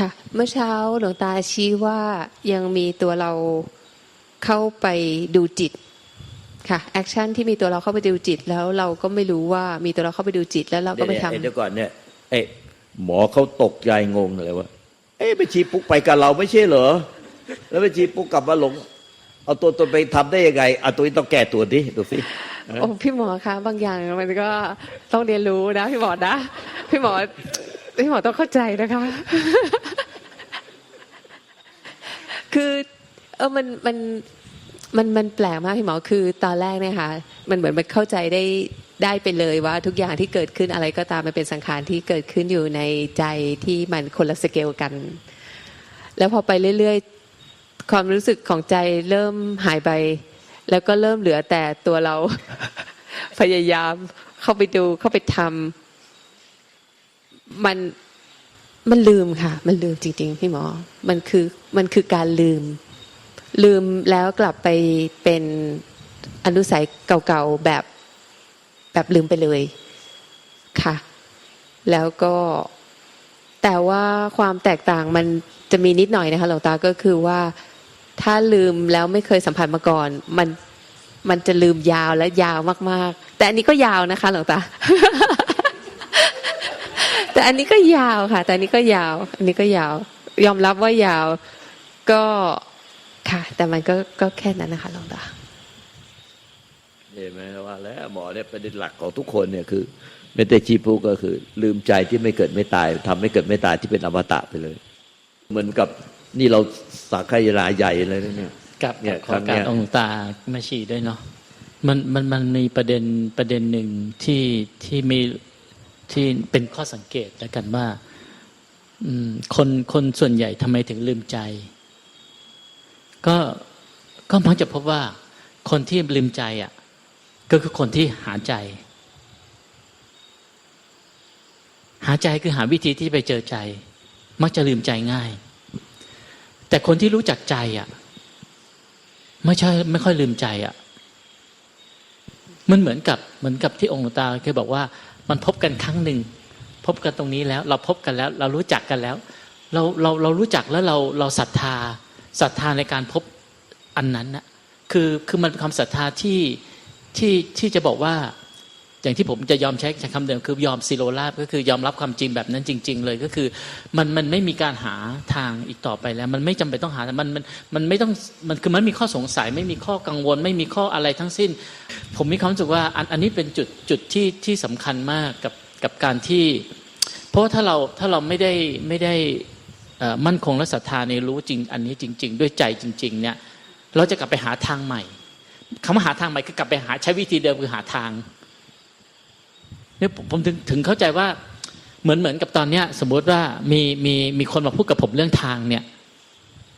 ค่ะ เมื่อเช้าหลวงตาชี้ว่ายังมีตัวเราเข้าไปดูจิตค่ะแอคชั่นที่มีตัวเราเข้าไปดูจิต แล้วเราก็ไม่รู้ว่ามีตัวเราเข้าไปดูจิตแล้วเราก็ไปเนี่ยทำเนี่ยเดี๋ยวก่อนเนี่ยเอ้หมอเขาตกใจงงเลยว่า เอ๊ะไปชีปุ๊กไปกับเราไม่ใช่เหรอ แล้วไปชีปุ๊กกลับมาหลง เอาตัวตนไปทำได้ยังไงเอาตัวนี้ต้องแก้ตัวดิดูสิโอ้พี่หมอคะบางอย่างมันก็ต้องเรียนรู้นะพี่หมอนะ พี่หมอ พี่หมอต้องเข้าใจนะคะ คือเออมันมันมันมันแปลกมากพี่หมอคือตอนแรกเนี่ยค่ะมันเหมือนมันเข้าใจได้ได้ไปเลยว่าทุกอย่างที่เกิดขึ้นอะไรก็ตามมันเป็นสังขารที่เกิดขึ้นอยู่ในใจที่มันคนละสเกลกัน แล้วพอไปเรื่อยๆ ความรู้สึกของใจเริ่มหายไป แล้วก็เริ่มเหลือแต่ตัวเราพยายามเข้าไปดูเข้าไปทำ มันมันลืมค่ะ มันลืมจริง ๆ พี่หมอ มันคือมันคือการลืม ลืมแล้วกลับไปเป็นอนุสัยเก่าๆแบบแบบลืมไปเลยค่ะ แล้วก็แต่ว่าความแตกต่างมันจะมีนิดหน่อยนะคะหลวงตาก็คือว่าถ้าลืมแล้วไม่เคยสัมผัสมาก่อน มันมันจะลืมยาวและยาวมาก ๆ แต่อันนี้ก็ยาวนะคะหลวงตา แต่อันนี้ก็ยาวค่ะ แต่อันนี้ก็ยาว อันนี้ก็ยาว ยอมรับว่ายาว ก็ค่ะ แต่มันก็ก็แค่นั้นนะคะหลวงตาเห็นไหมว่า แล้วหมอเนี่ยประเด็นหลักของทุกคนเนี่ยคือเมตตาชีปุ๊กก็คือ ลืมใจที่ไม่เกิดไม่ตายทำให้เกิดไม่ตายที่เป็นอมตะไปเลย เหมือนกับนี่เราสักขยาใหญ่เลยนะเนี่ยกับเนี่ยขอครั้งเนี้การยองค์ตาแม่ชีด้วยเนาะมันมันมันมีประเด็นประเด็นหนึ่งที่ที่มี ที่เป็นข้อสังเกตแล้วกันว่าคนคนส่วนใหญ่ทำไมถึงลืมใจ ก็ก็มักจะพบว่าคนที่ลืมใจอะ ก็คือคนที่หาใจ หาใจคือหาวิธีที่ไปเจอใจ มักจะลืมใจง่าย แต่คนที่รู้จักใจอะ ไม่ใช่ไม่ค่อยลืมใจอะ่ะ มันเหมือนกับเหมือนกับที่องค์ตาเคยบอกว่า มันพบกันครั้งหนึ่ง พบกันตรงนี้แล้ว เราพบกันแล้ว เรารู้จักกันแล้ว เราเราเรารู้จักแล้วเราเราศรัทธาศรัทธาในการพบอันนั้นนะคือคือมันเป็นความศรัทธาที่ที่ที่จะบอกว่า อย่างที่ผมจะยอมใช้คำเดิมคือยอมซีโรลาบก็คือยอมรับความจริงแบบนั้นจริง ๆ เลยก็คือ มันมันไม่มีการหาทางอีกต่อไปแล้ว มันไม่จำเป็นต้องหามันมันมันไม่ต้องมันคือมันมีข้อสงสัย ไม่มีข้อกังวล ไม่มีข้ออะไรทั้งสิ้น ผมมีความรู้สึกว่าอันอันนี้เป็นจุดจุดที่ที่สำคัญมากกับกับการที่ เพราะว่าถ้าเราถ้าเราไม่ได้ไม่ได้มั่นคงและศรัทธาในรู้จริง อันนี้จริง ๆ ด้วยใจจริง ๆ เนี่ย เราจะกลับไปหาทางใหม่คำว่าหาทางใหม่คือกลับไปหาใช้วิธีเดิมคือหาทาง เนี่ยผมผมถึงถึงเข้าใจว่าเหมือนเหมือนกับตอนเนี้ย สมมติว่ามีมีมีคนมาพูดกับผมเรื่องทางเนี่ย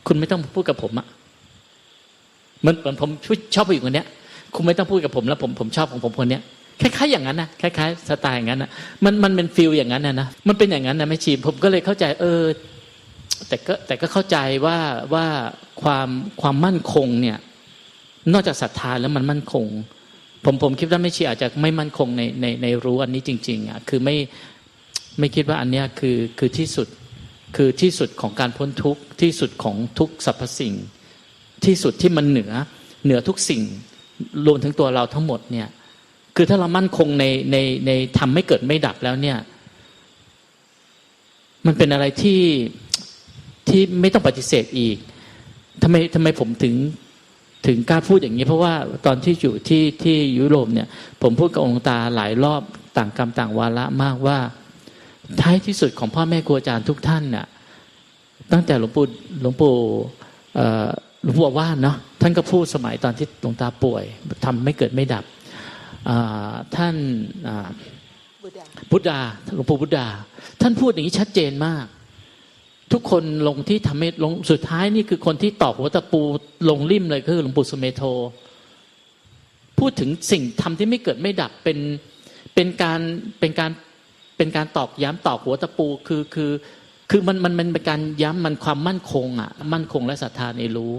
คุณไม่ต้องพูดกับผมอะเหมือนเหมือนผมชอบผู้หญิงคนเนี้ย คุณไม่ต้องพูดกับผมแล้วผมผมชอบของผมคนเนี้ยคล้ายๆอย่างนั้นนะคล้ายๆสไตล์อย่างนั้นนะมันมันเป็นฟิลอย่างนั้นนะนะมันเป็นอย่างนั้นนะไม่ชีผมก็เลยเข้าใจ เออ แต่ก็แต่ก็เข้าใจว่าว่าความความมั่นคงเนี่ย นอกจากศรัทธาแล้วมันมั่นคง ผมผมคิดว่าไม่ชีอาจจะไม่มั่นคงในในในรู้อันนี้จริงๆอะคือไม่ไม่คิดว่าอันเนี้ยคือคือที่สุดคือที่สุดของการพ้นทุกข์ที่สุดของทุกสรรพสิ่ง ที่สุดที่มันเหนือเหนือทุกสิ่งรวมถึงตัวเราทั้งหมดเนี่ยคือถ้าเรามั่นคงในในในทำไม่เกิดไม่ดับแล้วเนี่ย มันเป็นอะไรที่ที่ไม่ต้องปฏิเสธอีกทำไมทำไมผมถึง ถึงกล้าพูดอย่างนี้เพราะว่าตอนที่อยู่ที่ที่ยุโรปเนี่ย ผมพูดกับองค์ตาหลายรอบต่างกรรมต่างวาระมากว่า ท้ายที่สุดของพ่อแม่ครูอาจารย์ทุกท่านน่ะตั้งแต่หลวงปู่หลวงปู่หลวงปู่ว่านเนาะท่านก็พูดสมัยตอนที่หลวงตาป่วยทำไม่เกิดไม่ดับท่านพุทธาหลวงปู่พุทธาท่านพูดอย่างนี้ชัดเจนมาก ทุกคนลงที่ทำให้ลงสุดท้ายนี่คือคนที่ตอกหัวตะปูลงริมเลยคือหลวงปู่สุเมโท พูดถึงสิ่งทำที่ไม่เกิดไม่ดับเป็นเป็นการเป็นการเป็นการตอกย้ำตอกหัวตะปูคือคือคือมันมันมันเป็นการย้ำมันความมั่นคงอะมั่นคงและศรัทธาในรู้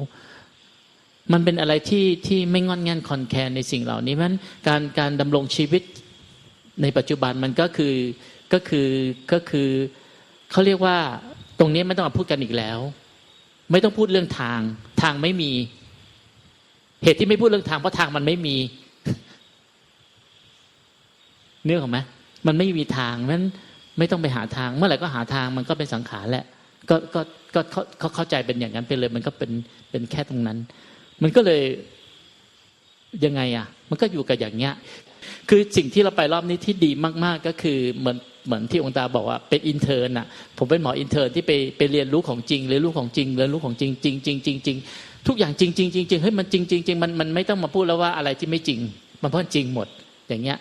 มันเป็นอะไรที่ที่ไม่งอนแง่นคอนแคนในสิ่งเหล่านี้มันการการดำรงชีวิตในปัจจุบันมันก็คือก็คือก็คือเขาเรียกว่า ตรงนี้ไม่ต้องมาพูดกันอีกแล้ว ไม่ต้องพูดเรื่องทาง ทางไม่มี เหตุที่ไม่พูดเรื่องทางเพราะทางมันไม่มีเนื้อของไหมมันไม่มีทางนั้นไม่ต้องไปหาทาง เมื่อไหร่ก็หาทางมันก็เป็นสังขารแหละ ก็ก็ก็เขาเขาเข้าใจเป็นอย่างนั้นไปเลย มันก็เป็นเป็นแค่ตรงนั้น มันก็เลยยังไงอะ มันก็อยู่กับอย่างเงี้ย คือสิ่งที่เราไปรอบนี้ที่ดีมาก ๆ ก็คือเหมือน เหมือนที่องค์ตาบอกว่าเป็นอินเทอร์น่ะผมเป็นหมออินเทอร์ที่ไปไปเรียนรู้ของจริงเรียนรู้ของจริงเรียนรู้ของจริงจริงจริงจริงจริงทุกอย่างจริงจริงจริงจริงเฮ้ยมันจริงจริงจริงมันมันไม่ต้องมาพูดแล้วว่าอะไรที่ไม่จริง มันเพราะจริงหมด อย่างเงี้ย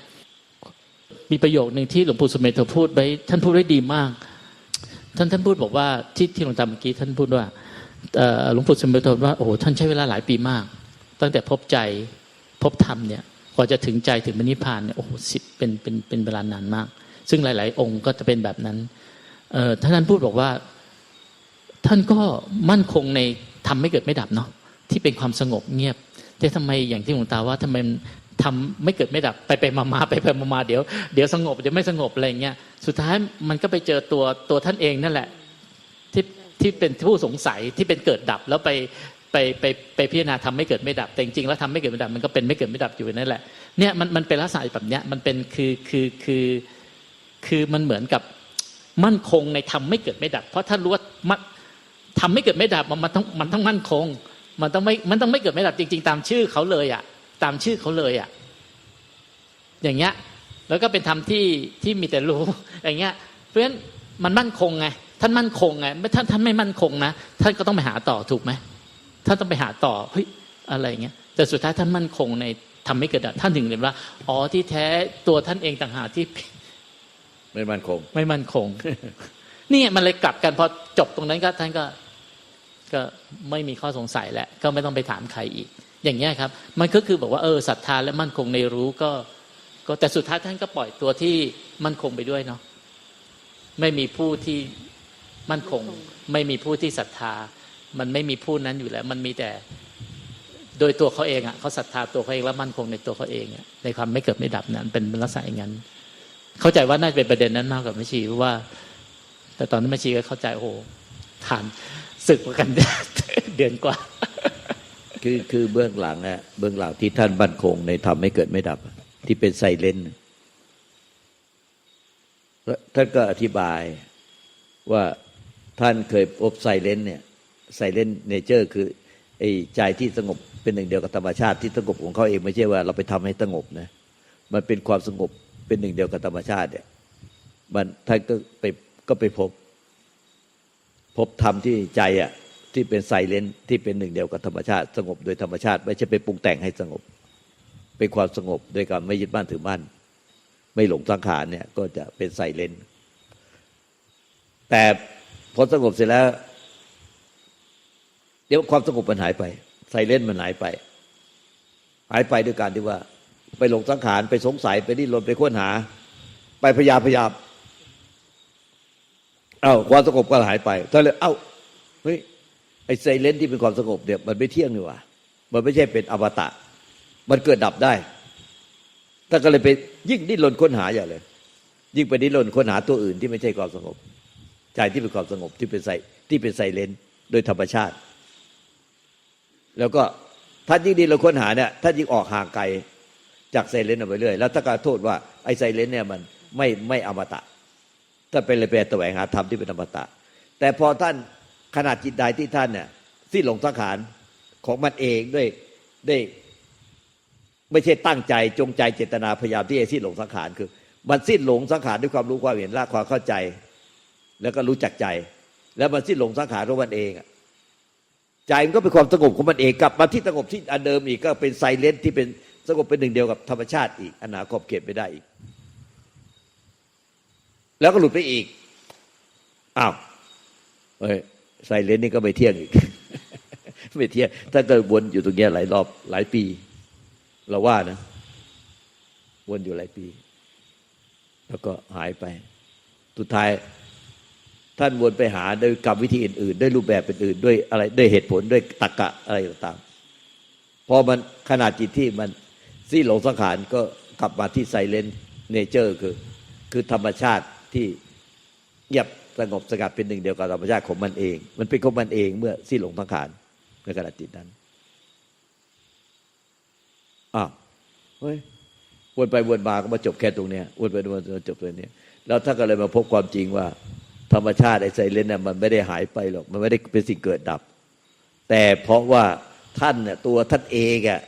มีประโยคหนึ่งที่หลวงปู่สุเมธพูดไว้ท่านพูดไว้ดีมาก ท่านท่านพูดบอกว่าที่ที่หลวงตาเมื่อกี้ท่านพูดว่าหลวงปู่สุเมธว่าโอ้โหท่านใช้เวลาหลายปีมาก ตั้งแต่พบใจพบธรรมเนี่ยกว่าจะถึงใจถึงมรรคนิพพานเนี่ยโอ้โหสิบเป็นเป็นเป็นเวลานานมาก ซึ่งหลาย ๆ องค์ก็จะเป็นแบบนั้นเอ่อท่านนั้นพูดบอกว่า ท่านก็มั่นคงในทำไม่เกิดไม่ดับเนาะที่เป็นความสงบเงียบ แต่ทำไมอย่างที่หลวงตาว่าทำไมทำไม่เกิดไม่ดับไปไปมามาไปไปมามาเดี๋ยวเดี๋ยวสงบเดี๋ยวไม่สงบอะไรเงี้ยสุดท้ายมันก็ไปเจอตัวตัวท่านเองนั่นแหละที่ที่เป็นผู้สงสัยที่เป็นเกิดดับแล้วไปไปไปไปพิจารณาทำไม่เกิดไม่ดับแต่จริงๆแล้วทำไม่เกิดไม่ดับมันก็เป็นไม่เกิดไม่ดับอยู่นั่นแหละเนี่ยมันมันเป็นลักษณะแบบเนี้ยมันเป็นคือคือคือคือ คือมันเหมือนกับมั่นคงในทำไม่เกิดไม่ดับ เพราะถ้ารู้ว่ามันทำไม่เกิดไม่ดับมันมันต้องมันต้องมั่นคง มันต้องไม่มันต้องไม่เกิดไม่ดับจริง ๆ ตามชื่อเขาเลยอะ ตามชื่อเขาเลยอะ อย่างเงี้ย แล้วก็เป็นธรรมที่ที่มีแต่รู้ อย่างเงี้ย เพราะฉะนั้นมันมั่นคงไงท่านมั่นคงไงไม่ท่านท่านไม่มั่นคงนะท่านก็ต้องไปหาต่อถูกไหมท่านต้องไปหาต่อเฮ้ยอะไรเงี้ยแต่สุดท้ายท่านมั่นคงในทำไม่เกิดท่านถึงเรียนว่า อ๋อที่แท้ตัวท่านเองต่างหากที่ ไม่มั่นคง ไม่มั่นคง นี่ไงมันเลยกลับกันพอจบตรงนั้นก็ท่านก็ก็ไม่มีข้อสงสัยแล้วก็ไม่ต้องไปถามใครอีก อย่างเงี้ยครับ มันก็คือบอกว่าเออศรัทธาและมั่นคงในรู้ก็ ก็แต่สุดท้ายท่านก็ปล่อยตัวที่มั่นคงไปด้วยเนาะไม่มีผู้ที่มั่นคง ไม่มีผู้ที่ศรัทธา มันไม่มีผู้นั้นอยู่แล้ว มันมีแต่โดยตัวเขาเองอะเขาศรัทธาตัวเขาเองแล้วมั่นคงในตัวเขาเองอะในความไม่เกิดไม่ดับนั้นเป็นลักษณะอย่างนั้น เข้าใจว่าน่าจะเป็นประเด็นนั้นมากกว่าแม่ชีเพราะว่า แต่ตอนนั้นแม่ชีก็เข้าใจโอ้โหผ่านศึกมากันเดือนกว่า คือคือเบื้องหลังอะเบื้องหลังที่ท่านบันคงในทำไม่เกิดไม่ดับ ที่เป็นไซเลนท่านก็อธิบายว่าท่านเคยพบไซเลนเนี่ยไซเลนเนเจอร์คือไอ้ใจที่สงบเป็นหนึ่งเดียวกับธรรมชาติที่สงบของเขาเองไม่ใช่ว่าเราไปทำให้สงบนะมันเป็นความสงบ เป็นหนึ่งเดียวกับธรรมชาติเนี่ยมันท่านก็ไปก็ไปพบ พบธรรมที่ใจอะที่เป็นไซเลนที่เป็นหนึ่งเดียวกับธรรมชาติสงบโดยธรรมชาติ ไม่ใช่ไปปรุงแต่งให้สงบ เป็นความสงบโดยการไม่ยึดมั่นถือมั่น ไม่หลงสังขารเนี่ย ก็จะเป็นไซเลนแต่พอสงบเสร็จแล้ว เดี๋ยวความสงบมันหายไปไซเลนมันหายไป หายไปด้วยการที่ว่า ไปหลงสังขารไปสงสัยไปดิ้นรนไปค้นหา ไปพยายามพยายามเอ้าความสงบก็หายไปท่าเลยเอ้าเฮ้ยไอ้ไซเลนที่เป็นความสงบเนี่ยมันไม่เที่ยงนี่ว่ามันไม่ใช่เป็นอวตะ มันเกิดดับได้ท่าก็เลยไปยิ่งดิ้นรนค้นหาอย่างเลย ยิ่งไปดิ้นรนค้นหาตัวอื่นที่ไม่ใช่ความสงบใจที่เป็นความสงบที่เป็นไซที่เป็นไซเลนโดยธรรมชาติ แล้วก็ท่านยิ่งดิ้นรนค้นหาเนี่ยท่านยิ่งออกห่างไกล จากไซเลนออกไปเรื่อยแล้วถ้าการโทษว่าไอ้ไซเลนเนี่ยมันไม่ไม่อมตะท่าเป็นเลยไปแสวงหาธรรมที่เป็นอมตะ แต่พอท่านขนาดจิตใดที่ท่านเนี่ยสิ้นหลงสังขารของมันเองด้วยได้ไม่ใช่ตั้งใจจงใจเจตนาพยายามที่จะสิ้นหลงสังขารคือ มันสิ้นหลงสังขารด้วยความรู้ความเห็นละความเข้าใจ แล้วก็รู้จักใจ แล้วมันสิ้นหลงสังขารของมันเองใจมันก็เป็นความสงบของมันเองกลับมาที่สงบที่อันเดิมอีกก็เป็นไซเลนที่เป็น สงบเป็นหนึ่งเดียวกับธรรมชาติอีกอนาขอบเขตไม่ได้อีก แล้วก็หลุดไปอีกอ้าวเฮ้ยไซเลนนี่ก็ไม่เที่ยงอีก ไม่เที่ยงถ้าเกิดวนอยู่ตรงเนี้ยหลายรอบหลายปี เราว่านะ วนอยู่หลายปี แล้วก็หายไปสุดท้ายท่านวนไปหาด้วยกรรมวิธีอื่น ๆ ด้วยรูปแบบอื่นๆด้วยอะไรด้วยเหตุผลด้วยตรรกะอะไรต่างๆพอมันขนาดจิตที่มัน สิ้นหลงสังขารก็กลับมาที่ไซเลนเนเจอร์คือ คือธรรมชาติที่เงียบสงบสงัดเป็นหนึ่งเดียวกับธรรมชาติของมันเอง มันเป็นของมันเองเมื่อสิ้นหลงสังขารในขณะจิตนั้นอ้าวเฮ้ยวนไปวนมาก็มาจบแค่ตรงเนี้ยวนไปวนมาจบตรงเนี้ยแล้วถ้าก็เลยมาพบความจริงว่า ธรรมชาติไอ้ไซเลนน่ะมันไม่ได้หายไปหรอกมันไม่ได้เป็นสิ่งเกิดดับ แต่เพราะว่าท่านเนี่ยตัวท่านเองอะ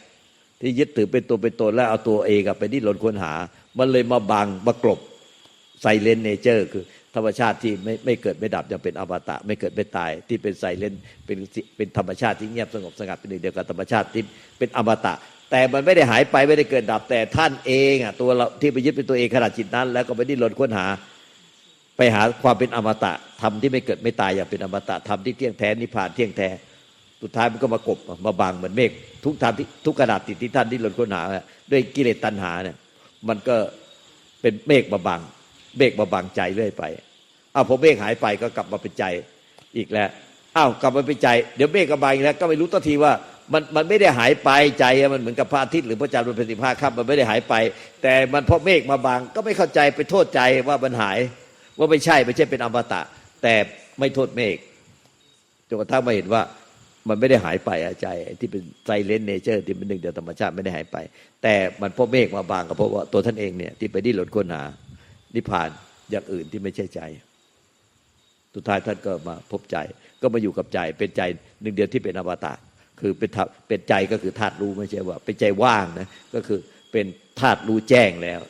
ที่ยึดถือเป็นตัวเป็นตนแล้วเอาตัวเองไปดิ้นรนค้นหา มันเลยมาบังมากลบไซเลนเนเจอร์ คือธรรมชาติที่ไม่ไม่เกิดไม่ดับยังเป็นอมตะ ไม่เกิดไม่ตายที่เป็นไซเลนเป็นเป็นธรรมชาติที่เงียบสงบสงัดเป็นหนึ่งเดียวกับธรรมชาติที่เป็นอมตะ แต่มันไม่ได้หายไปไม่ได้เกิดดับแต่ท่านเองอะตัวเราที่ไปยึดเป็นตัวเองขนาดจิตนั้น แล้วก็ไปดิ้นรนค้นหา ไปหาความเป็นอมตะธรรมที่ไม่เกิดไม่ตายอย่างเป็นอมตะธรรมที่เที่ยงแท้นิพพานเที่ยงแท้ สุดท้ายมันก็มากบมาบังเหมือนเมฆทุกทางที่ทุกกระดาษติดที่ท่านที่หล่นค้นหาด้วยกิเลสตัณหาเนี่ย มันก็เป็นเมฆมาบังเมฆมาบังใจเรื่อยไปอ้าวพอเมฆหายไปก็กลับมาเป็นใจอีกแล้วอ้าวกลับมาเป็นใจเดี๋ยวเมฆก็บังอีกแล้ว ก็ไม่รู้ตัทีว่ามันมันไม่ได้หายไปใจมันเหมือนกับพระอาทิตย์หรือพระจันทร์มันเป็นสิบห้าค่ำมันไม่ได้หายไป แต่มันเพราะเมฆมาบังก็ไม่เข้าใจไปโทษใจว่ามันหาย ว่าไม่ใช่ไม่ใช่เป็นอมตะ แต่ไม่โทษเมฆจนกระทั่งมาเห็นว่า มันไม่ได้หายไปอะใจที่เป็นไซเลนเนเจอร์ที่เป็นหนึ่งเดียวธรรมชาติไม่ได้หายไป แต่มันเพราะเมฆมาบางก็เพราะว่าตัวท่านเองเนี่ยที่ไปดิ้นรนค้นหานิพพานอย่างอื่นที่ไม่ใช่ใจสุดท้ายท่านก็มาพบใจ ก็มาอยู่กับใจเป็นใจหนึ่งเดียวที่เป็นอวตารคือเป็นเป็นใจก็คือธาตุรู้ไม่ใช่ว่า เป็นใจว่างนะก็คือเป็นธาตุรู้แจ้งแล้ว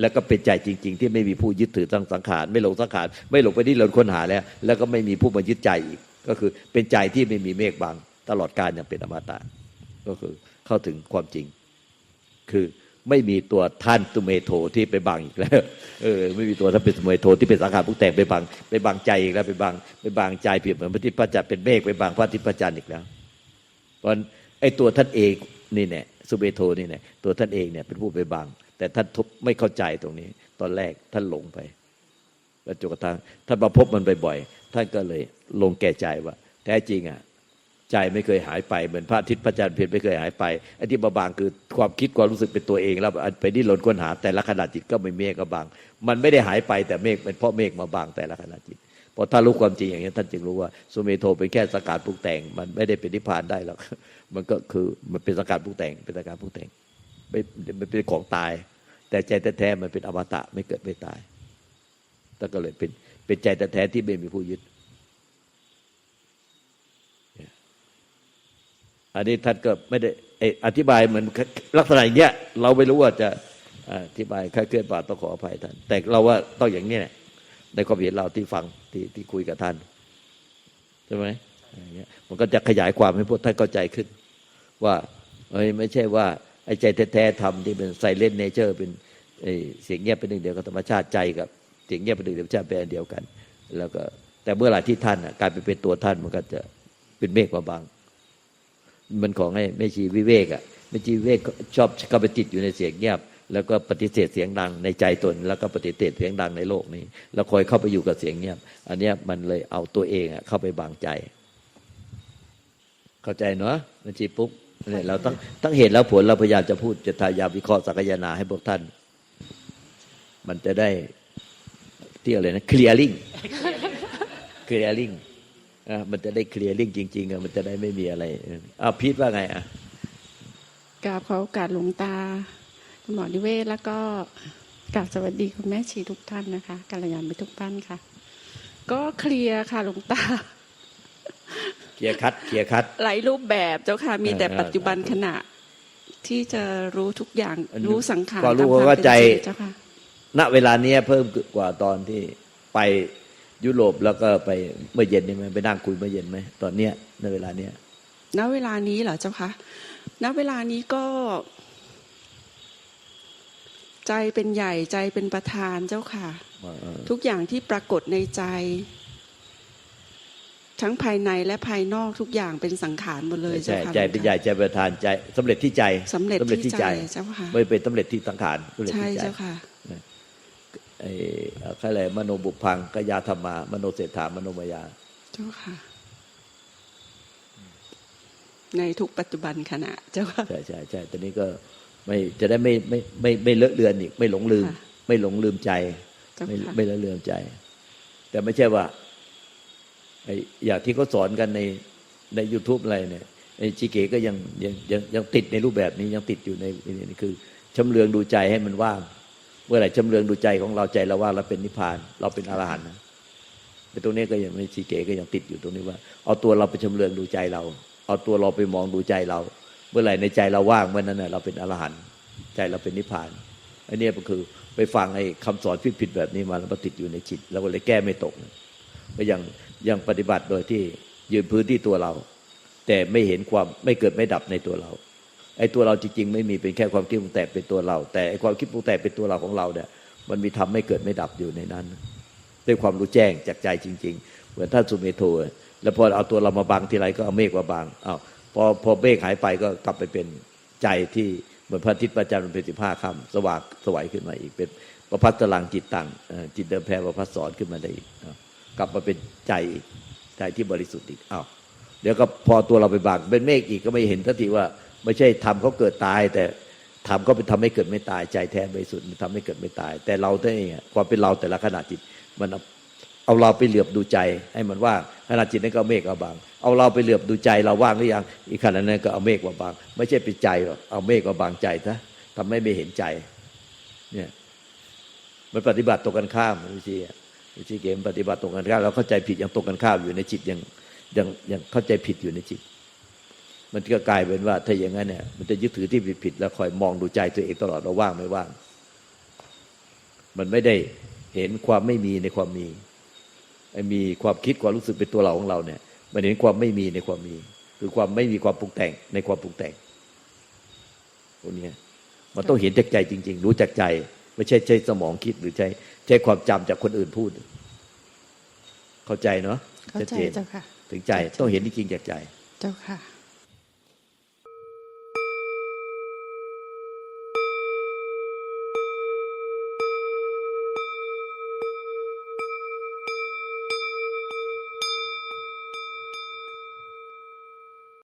แล้วก็เป็นใจจริง ๆ ที่ไม่มีผู้ยึดถือตั้งสังขารไม่หลงสังขารไม่หลงไปดิ้นรนค้นหาแล้ว แล้วก็ไม่มีผู้มายึดใจอีก ก็คือเป็นใจที่ไม่มีเมฆบังตลอดกาลอย่างเป็นอมตะ ก็คือเข้าถึงความจริง คือไม่มีตัวท่านตุเมโทที่ไปบังอีกแล้วเออไม่มีตัวท่านเป็นตุเมโทที่เป็นสังขารผู้แต่งไปบังไปบังใจอีกแล้วไปบังไปบังใจเปรียบเหมือนพระทิตย์พระจันทร์เป็นเมฆไปบังพระทิตย์พระจันทร์อีกแล้วเพราะไอ้ตัวท่านเองนี่เนี่ยสุเบโทนี่เนี่ยตัวท่านเองเนี่ยเป็นผู้ไปบังแต่ท่านทุบไม่เข้าใจตรงนี้ ตอนแรกท่านหลงไป แล้วจนกระทั่งท่านมาพบมันบ่อยๆท่านก็เลยลงแก่ใจว่า แท้จริงอะใจไม่เคยหายไปเหมือนพระอาทิตย์พระจันทร์เพียรไม่เคยหายไปไอ้ที่มาบางคือความคิดความรู้สึกเป็นตัวเองแล้วไปดิ้นรนค้นหาแต่ละขณะจิตก็ไม่เมฆก็บาง มันไม่ได้หายไปแต่เมฆเป็นเพราะเมฆมาบางแต่ละขณะจิตพอถ้ารู้ความจริงอย่างนี้ท่านจึงรู้ว่าสุเมโทเป็นแค่สกัดปรุงแต่ง มันไม่ได้เป็นนิพพานได้หรอกมันก็คือมันเป็นสกัดปรุงแต่ง เป็นสกัดปรุงแต่งไม่มันเป็นของตาย แต่ใจแท้ๆมันเป็นอมตะไม่เกิดไม่ตาย แต่ก็เลยเป็นเป็นใจแท้ที่ไม่มีผู้ยึด อันนี้ท่านก็ไม่ได้อธิบายเหมือนลักษณะอย่างเงี้ย เราไม่รู้ว่าจะอธิบายคลาเคลื่อนป่าต้องขออภัยท่าน แต่เราว่าต้องอย่างนี้แหละในความเห็นเราที่ฟังที่ที่คุยกับท่านใช่ไหมอย่างเงี้ยมันก็จะขยายความให้พวกท่านเข้าใจขึ้น ว่าเอ้ยไม่ใช่ว่าไอ้ใจแท้ๆทำที่เป็นไซเลนเนเจอร์เป็นไอ้เสียงเงียบเป็นหนึ่งเดียวกับธรรมชาติใจกับ เสียงเงียบเป็นหนึ่งเดียวกับธรรมชาติเป็นอันเดียวกัน แล้วก็แต่เมื่อไหร่ที่ท่านกลายไปเป็นตัวท่านมันก็จะเป็นเมฆมาบางมันของไอ้ไม่ชีวิเวกอะไม่ชีวิเวกชอบเข้าไปติดอยู่ในเสียงเงียบ แล้วก็ปฏิเสธเสียงดังในใจตน แล้วก็ปฏิเสธเสียงดังในโลกนี้ แล้วคอยเข้าไปอยู่กับเสียงเงียบ อันเนี้ยมันเลยเอาตัวเองอะเข้าไปบังใจ เข้าใจเนาะมันจีปุ๊บเนี่ยเราต้องต้องเห็นแล้วผลเราพยายามจะพูดจะพยายาวิเคราะห์สักยนาให้พวกท่าน มันจะได้ ที่อะไรนะ clearing clearing อะมันจะได้เคลียร์ริ่งจริง ๆอะมันจะได้ไม่มีอะไรอ้าวพีทว่าไงอะกราบขอโอกาสหลวงตาคุณหมอนิเวศแล้วก็กราบสวัสดีคุณแม่ชีทุกท่านนะคะกัลยาณมิตรทุกท่านค่ะ ก็เคลียร์ค่ะหลวงตาเคลียร์คัดเคลียร์คัดหลายรูปแบบเจ้าค่ะ มีแต่เออปัจจุบันขณะที่จะรู้ทุกอย่างอันนี้รู้สังขารพอรู้ตมควมว่าเป็นใจจริงเจ้าค่ะ ณเวลาเนี้ยเพิ่มกว่าตอนที่ไปยุโรปแล้วก็ไปเมื่อเย็นนี่ไหมไปนั่งคุยเมื่อเย็นไหมตอนเนี้ยในเวลาเนี้ยณเวลานี้เหรอเจ้าคะณเวลานี้ก็ ใจเป็นใหญ่ใจเป็นประธานเจ้าค่ะว่าเออทุกอย่างที่ปรากฏในใจ ทั้งภายในและภายนอกทุกอย่างเป็นสังขารหมดเลยใช่เจ้าค่ะใจเป็นใหญ่ใจประธานใจสำเร็จที่ใจสำเร็จที่ใจเจ้าค่ะไม่เป็นสำเร็จที่สังขารสำเร็จใช่ที่ใจเจ้าค่ะ ไอ้อะไรมโนบุพังกยาธรรมามโนเศรษฐามโนมายา เจ้าค่ะ ในทุกปัจจุบันขณะ เจ้าค่ะ ใช่ใช่ใช่ตอนนี้ก็ไม่จะได้ไม่ไม่ไม่ไม่เลอะเลือนอีก ไม่หลงลืมค่ะไม่หลงลืมใจเจ้าไม่ค่ะไม่ละเลือนใจ แต่ไม่ใช่ว่าไอ้อย่างที่เขาสอนกันในใน YouTube อะไรเนี่ยไอ้จิเกก็ยังยังยังยังติดในรูปแบบนี้ยังติดอยู่ในนี่คือชำเลืองดูใจให้มันว่าง เมื่อไหร่ชำเลืองดูใจของเราใจเราว่างเราเป็นนิพพาน เราเป็นอรหันต์นะแต่ตรงนี้ก็ยังไม่จิเกก็ยังติดอยู่ตรงนี้ว่า เอาตัวเราไปชำเลืองดูใจเรา เอาตัวเราไปมองดูใจเรา เมื่อไหร่ในใจเราว่างเมื่อนั้นน่ะเราเป็นอรหันต์ใจเราเป็นนิพพานอันนี้ก็คือไปฟังไอ้คำสอนผิดๆแบบนี้มาแล้วมาติดอยู่ในจิตเราก็เลยแก้ไม่ตกก็ยังยังปฏิบัติโดยที่ยืนพื้นที่ตัวเรา แต่ไม่เห็นความไม่เกิดไม่ดับในตัวเรา ไอ้ตัวเราจริงๆ ไม่มีเป็นแค่ความคิดปรุงแต่งเป็นตัวเรา แต่ไอ้ความคิดปรุงแต่งเป็นตัวเราของเราเนี่ย มันมีทำไม่เกิดไม่ดับอยู่ในนั้น ด้วยความรู้แจ้งจากใจจริง ๆ เหมือนท่านสุเมโทแล้วพอเอาตัวเรามาบังทีไรก็เอาเมฆมาบังอ้าวพอพอเมฆหายไปก็กลับไปเป็นใจที่เหมือนพระอาทิตย์พระจันทร์เป็นสิบห้าค่ำสว่างสวัยขึ้นมาอีกเป็นประพัสตลังจิตตังจิตเดิมแพ้ประพัสสอนขึ้นมาได้อีกกลับมาเป็นใจอีกใจที่บริสุทธิ์อีกอ้าวเดี๋ยวก็พอตัวเราไปบังเป็นเมฆอีกก็ไม่เห็นทันทีว่า ไม่ใช่ทำเขาเกิดตาย แต่ทำก็เป็นทำให้เกิดไม่ตายใจแท้บริสุทธิ์มันทำให้เกิดไม่ตาย แต่เราตัวเองอะความเป็นเราแต่ละขณะจิต มันเอาเราไปเหลือบดูใจ ให้มันว่างขณะจิตนั้นก็เมฆเอาบางเอาเราไปเหลือบดูใจเราว่างหรือยัง อีกขณะนั้นก็เอาเมฆมาบาง ไม่ใช่เป็นใจหรอกเอาเมฆมาบางใจซะทำให้ไม่เห็นใจ เนี่ย มันปฏิบัติตรงกันข้ามวิธีวิธีเกมปฏิบัติตรงกันข้ามเราเข้าใจผิดยังตรงกันข้ามอยู่ในจิตยังยังยังเข้าใจผิดอยู่ในจิต มันก็กลายเป็นว่าถ้าอย่างนั้นเนี่ยมันจะยึดถือที่ผิดผิดๆแล้วคอยมองดูใจตัวเองตลอดเราว่างไม่ว่าง มันไม่ได้เห็นความไม่มีในความมีไอ้มีความคิดความรู้สึกเป็นตัวเราของเราเนี่ย มันเห็นความไม่มีในความมี คือความไม่มีความปรุงแต่งในความปรุงแต่งพวกเนี้ยมันต้องเห็นจากใจจริง ๆ รู้จากใจ ไม่ใช่ใช้สมองคิดหรือใช้ใช้ความจำจากคนอื่นพูด เข้าใจเนาะเข้าชัดใจเจนเจ้าค่ะ ถึงใจต้องเห็นจริงๆจากใจ เจ้าค่ะ